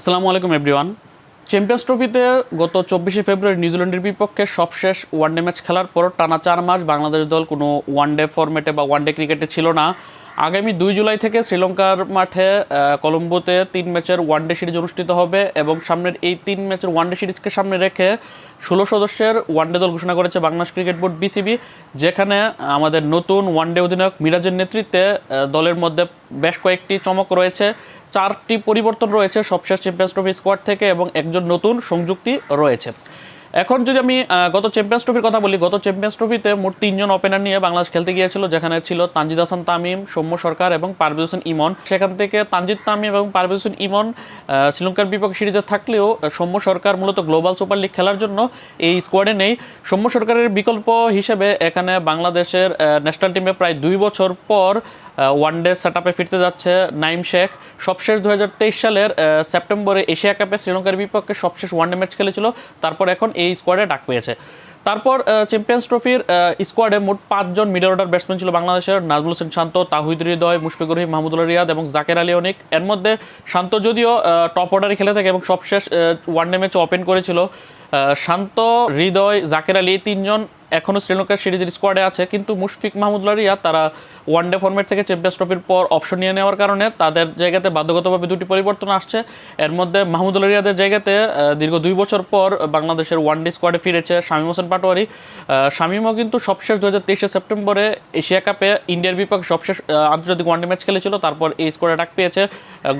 আসসালামু আলাইকুম everyone champions ট্রফিতে গত চব্বিশে ফেব্রুয়ারি নিউজিল্যান্ডের বিপক্ষে সবশেষ ওয়ানডে ম্যাচ খেলার পর টানা চার মাস বাংলাদেশ দল কোনো ওয়ানডে ফর্মেটে বা ওয়ানডে ক্রিকেটে ছিল না। আগামী দুই জুলাই থেকে শ্রীলঙ্কার মাঠে কলম্বোতে তিন ম্যাচের ওয়ানডে সিরিজ অনুষ্ঠিত হবে এবং সামনের এই তিন ম্যাচের ওয়ানডে সিরিজকে সামনে রেখে ষোলো সদস্যের ওয়ানডে দল ঘোষণা করেছে বাংলাদেশ ক্রিকেট বোর্ড বিসিবি যেখানে আমাদের নতুন ওয়ানডে অধিনায়ক মিরাজের নেতৃত্বে দলের মধ্যে বেশ কয়েকটি চমক রয়েছে, চারটি পরিবর্তন রয়েছে সবশেষ চ্যাম্পিয়ন্স ট্রফি স্কোয়াড থেকে এবং একজন নতুন সংযুক্তি রয়েছে। এখন যদি আমি গত চ্যাম্পিয়ন্স ট্রফির কথা বলি, গত চ্যাম্পিয়ন্স ট্রফিতে মোট তিনজন ওপেনার নিয়ে বাংলাদেশ খেলতে গিয়েছিল, যেখানে ছিল তানজিদ হাসান তামিম, সৌম্য সরকার এবং পারভেজ হোসেন ইমন। সেখান থেকে তানজিদ তামিম এবং পারভেজ হোসেন ইমন শ্রীলঙ্কার বিপক্ষে সিরিজে থাকলেও সৌম্য সরকার মূলত গ্লোবাল সুপার লিগ খেলার জন্য এই স্কোয়াডে নেই। সৌম্য সরকারের বিকল্প হিসেবে এখানে বাংলাদেশের ন্যাশনাল টিমে প্রায় দুই বছর পর ওয়ানডে সেট আপে ফিরতে যাচ্ছে নাইম শেখ। সবশেষ দু হাজার তেইশ সালের সেপ্টেম্বরে এশিয়া কাপে শ্রীলঙ্কার বিপক্ষে সবশেষ ওয়ানডে ম্যাচ খেলেছিল। তারপর এখন এই স্কোয়াডে ডাক পেয়েছে। তারপর চ্যাম্পিয়ন্স ট্রফির স্কোয়াডে মোট পাঁচজন মিডল অর্ডার ব্যাটসম্যান ছিল বাংলাদেশের নাজমুল হোসেন শান্ত, তাহিদ হৃদয়, মুশফিকুর রহিম, মাহমুদুল্লাহ রিয়াদ এবং জাকের আলী অনিক। এর মধ্যে শান্ত যদিও টপ অর্ডারে খেলে থাকে এবং সবশেষ ওয়ানডে ম্যাচ ওপেন করেছিল। শান্ত হৃদয় জাকের আলী, এই তিনজন এখনও শ্রীলঙ্কার সিরিজের স্কোয়াডে আছে, কিন্তু মুশফিক মাহমুদুল্লাহ রিয়াদ তারা ওয়ানডে ফরম্যাট থেকে চ্যাম্পিয়ন্স ট্রফির পর অপশন নিয়ে নেওয়ার কারণে তাদের জায়গাতে বাধ্যগতভাবে দুটি পরিবর্তন আসছে। এর মধ্যে মাহমুদুল্লাহ রিয়াদের জায়গাতে দীর্ঘ দুই বছর পর বাংলাদেশের ওয়ানডে স্কোয়াডে ফিরেছে শামীম হোসেন পাটোয়ারি। শামীমও কিন্তু সবশেষ দু হাজার তেইশে সেপ্টেম্বরে এশিয়া কাপে ইন্ডিয়ার বিপক্ষে সবশেষ আন্তর্জাতিক ওয়ানডে ম্যাচ খেলেছিল, তারপর এই স্কোয়াডে ডাক পেয়েছে।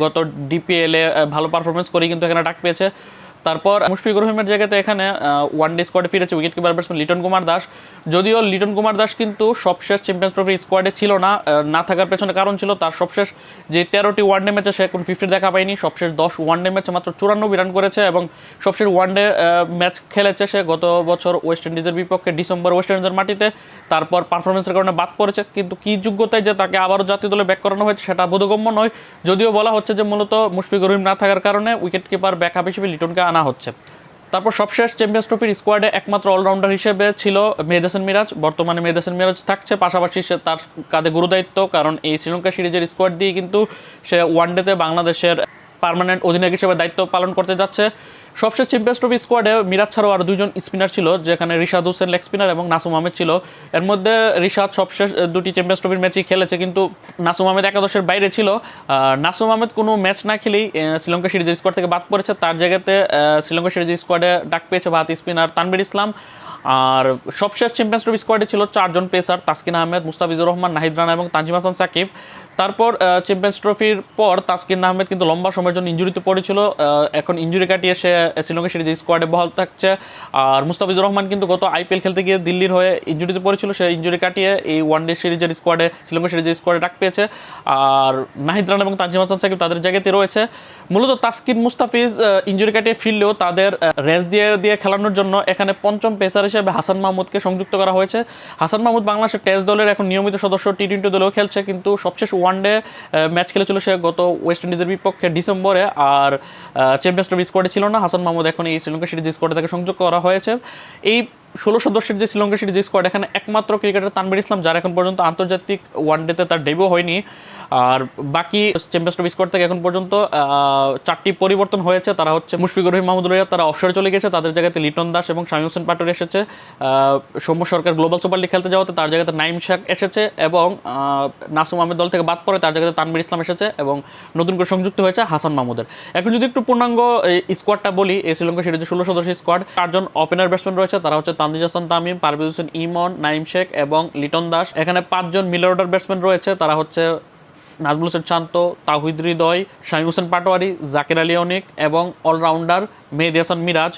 গত ডিপিএলে ভালো পারফরমেন্স করেই কিন্তু এখানে ডাক পেয়েছে। তারপর মুশফিকুর রহিমের জায়গাতে এখানে ওয়ান ডে স্কোয়াডে ফিরেছে wicket keeper batsman Liton Kumar Das. যদিও লিটন কুমার দাস কিন্তু সবশেষ চ্যাম্পিয়ন্স ট্রফি স্কোয়াডে ছিল না না থাকার পেছনে কারণ ছিল তার সবশেষ যে তেরোটি ওয়ান ডে ম্যাচে সে এখন ফিফটি দেখা পায়নি। সবশেষ দশ ওয়ান ডে ম্যাচে মাত্র চুরানব্বই রান করেছে এবং সবশেষ ওয়ান ডে ম্যাচ খেলেছে সে গত বছর ওয়েস্ট ইন্ডিজের বিপক্ষে ডিসেম্বর ওয়েস্ট ইন্ডিজের মাটিতে। তারপর পারফরমেন্সের কারণে বাদ পড়েছে, কিন্তু কি যোগ্যতায় যে তাকে আবারও জাতীয় দলে ব্যাক করানো হয়েছে সেটা বোধগম্য নয়। যদিও বলা হচ্ছে যে মূলত মুশফিকুর রহিম না থাকার কারণে উইকেট কিপার ব্যাকআপ হিসেবে লিটনকে আনা হচ্ছে। তারপর সবশেষ চ্যাম্পিয়ন্স ট্রফির স্কোয়াডে একমাত্র অলরাউন্ডার হিসেবে ছিল মেহদাসন মিরাজ। বর্তমানে মেহেদ মিরাজ থাকছে, পাশাপাশি সে তার কাঁধে গুরুদায়িত্ব, কারণ এই শ্রীলঙ্কা সিরিজের স্কোয়াড দিয়ে কিন্তু সে ওয়ানডেতে বাংলাদেশের পার্মানেন্ট অধিনায়ক হিসেবে দায়িত্ব পালন করতে যাচ্ছে। সবশেষ চ্যাম্পিয়ন্স ট্রফি স্কোয়াডে মিরাজ ছাড়াও আরও দুজন স্পিনার ছিল, যেখানে রিশাদ হোসেন লেগ স্পিনার এবং নাসুম আহমেদ ছিল। এর মধ্যে রিশাদ সবশেষ দুটি চ্যাম্পিয়ন্স ট্রফির ম্যাচই খেলেছে, কিন্তু নাসুম আহমেদ একাদশের বাইরে ছিল। নাসুম আহমেদ কোনো ম্যাচ না খেলেই শ্রীলঙ্কা সিরিজের স্কোয়াড থেকে বাদ পড়েছে। তার জায়গাতে শ্রীলঙ্কা সিরিজের স্কোয়াডে ডাক পেয়েছে ভারত স্পিনার তানবির ইসলাম। আর সবশেষ চ্যাম্পিয়ন্স ট্রফি স্কোয়াডে ছিল চারজন পেসার তাসকিন আহমেদ, মুস্তাফিজুর রহমান, নাহিদ রানা এবং তানজিম হাসান সাকিব। তারপর চ্যাম্পিয়ন্স ট্রফির পর তাসকিন আহমেদ কিন্তু লম্বা সময়ের জন্য ইঞ্জুরিতে পড়েছিল। এখন ইঞ্জুরি কাটিয়ে সে শ্রীলঙ্কা সিরিজের স্কোয়াডে বহাল থাকছে। আর মুস্তাফিজুর রহমান কিন্তু গত আইপিএল খেলতে গিয়ে দিল্লির হয়ে ইঞ্জুরিতে পড়েছিল। সে ইঞ্জুরি কাটিয়ে এই ওয়ানডে সিরিজের স্কোয়াডে শ্রীলঙ্কা সিরিজের স্কোয়াডে ডাক পেয়েছে। আর নাহিদ রানা এবং তানজিম হাসান সাকিব তাদের জায়গাতে রয়েছে। মূলত তাসকিন, মুস্তাফিজ ইঞ্জুরি কাটিয়ে ফিরলেও তাদের রেস দিয়ে দিয়ে খেলানোর জন্য এখানে পঞ্চম পেসার হিসেবে হাসান মাহমুদকে সংযুক্ত করা হয়েছে। হাসান মাহমুদ বাংলাদেশের টেস্ট দলের এখন নিয়মিত সদস্য টি টোয়েন্টি দলেও খেলছে, কিন্তু সবশেষ ওয়ানডে ম্যাচ খেলেছিল সে গত ওয়েস্ট ইন্ডিজের বিপক্ষে ডিসেম্বরে। আর চ্যাম্পিয়ন্স ট্রফি স্কোয়াডে ছিল না। হাসান মাহমুদ এখন এই শ্রীলঙ্কা সিরিজ স্কোয়াডে তাকে সংযোগ করা হয়েছে। এই ষোলো সদস্যের যে শ্রীলঙ্কা সিরিজ স্কোয়াড এখানে একমাত্র ক্রিকেটার তানবির ইসলাম, যার এখন পর্যন্ত আন্তর্জাতিক ওয়ান ওয়ানডেতে তার ডেবিউ হয়নি। আর বাকি চ্যাম্পিয়ন্স ট্রফি স্কোয়াড থেকে এখন পর্যন্ত চারটি পরিবর্তন হয়েছে। তারা হচ্ছে মুশফিকুর রহিম মাহমুদুল রিয়াদ তারা অবসরে চলে গেছে। তাদের জায়গাতে লিটন দাস এবং শামীম হোসেন পাটোয়ারি এসেছে। Soumya Sarkar global super league খেলতে যাওয়াতে তার জায়গাতে নাইম শেখ এসেছে এবং নাসুম আহমেদ দল থেকে বাদ পড়ে তার জায়গাতে তানবির ইসলাম এসেছে এবং নতুন করে সংযুক্ত হয়েছে হাসান মাহমুদের। এখন যদি একটু পূর্ণাঙ্গ স্কোয়াডটা বলি এই শ্রীলঙ্কা সিরিজের ষোলো সদস্য স্কোয়াড চারজন ওপেনার ব্যাটসম্যান রয়েছে। তারা হচ্ছে তানজিদ হাসান, তামিম, পারভেজ হোসেন, ইমন, নাইম শেখ এবং লিটন দাস। এখানে পাঁচজন মিডল অর্ডার ব্যাটসম্যান রয়েছে। তারা হচ্ছে নাজমুল হোসেন শান্ত তাহিদ হৃদয়, শামীম হোসেন পাটোয়ারি, জাকির আলী অনিক এবং অলরাউন্ডার মেহেদি হাসান মিরাজ।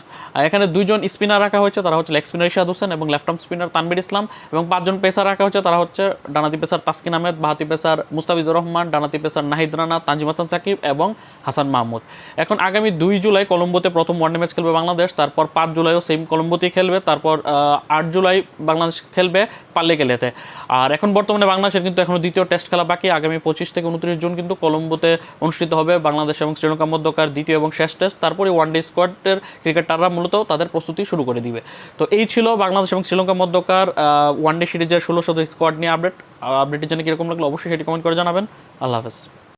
এখানে দুইজন স্পিনার রাখা হয়েছে, তারা হচ্ছে লেগ স্পিনার ইশাদ হোসেন এবং left arm spinner Tanvir Islam এবং পাঁচজন পেসার রাখা হয়েছে, তারা হচ্ছে ডানাতি পেসার তাসকিন আহমেদ, বাহাতি পেসার মুস্তাফিজুর রহমান ডানাতি পেসার নাহিদ রানা, তানজিম হাসান সাকিব এবং হাসান মাহমুদ। এখন আগামী দুই জুলাই কলম্বোতে প্রথম ওয়ানডে ম্যাচ খেলবে বাংলাদেশ, তারপর পাঁচ জুলাইও সেম কলম্বোতেই খেলবে, তারপর আট জুলাই বাংলাদেশ খেলবে পাল্লে গেলেতে। আর এখন বর্তমানে বাংলাদেশের কিন্তু এখনও দ্বিতীয় টেস্ট খেলা বাকি, আগামী পঁচিশ থেকে উনত্রিশ জুন কিন্তু কলম্বোতে অনুষ্ঠিত হবে বাংলাদেশ এবং শ্রীলঙ্কা মধ্যকার দ্বিতীয় এবং শেষ টেস্ট। তারপরে ওয়ানডে স্কোয়াডের ক্রিকেটাররা মূলত তাদের প্রস্তুতি শুরু করে দিবে। তো এই ছিল বাংলাদেশ এবং শ্রীলঙ্কা মধ্যকার ওয়ান ওয়ানডে সিরিজের ষোলো শত স্কোয়াড নিয়ে আপডেট। আপডেটের জন্য কীরকম লাগল অবশ্যই সেটি কমেন্ট করে জানাবেন। আল্লাহ হাফেজ।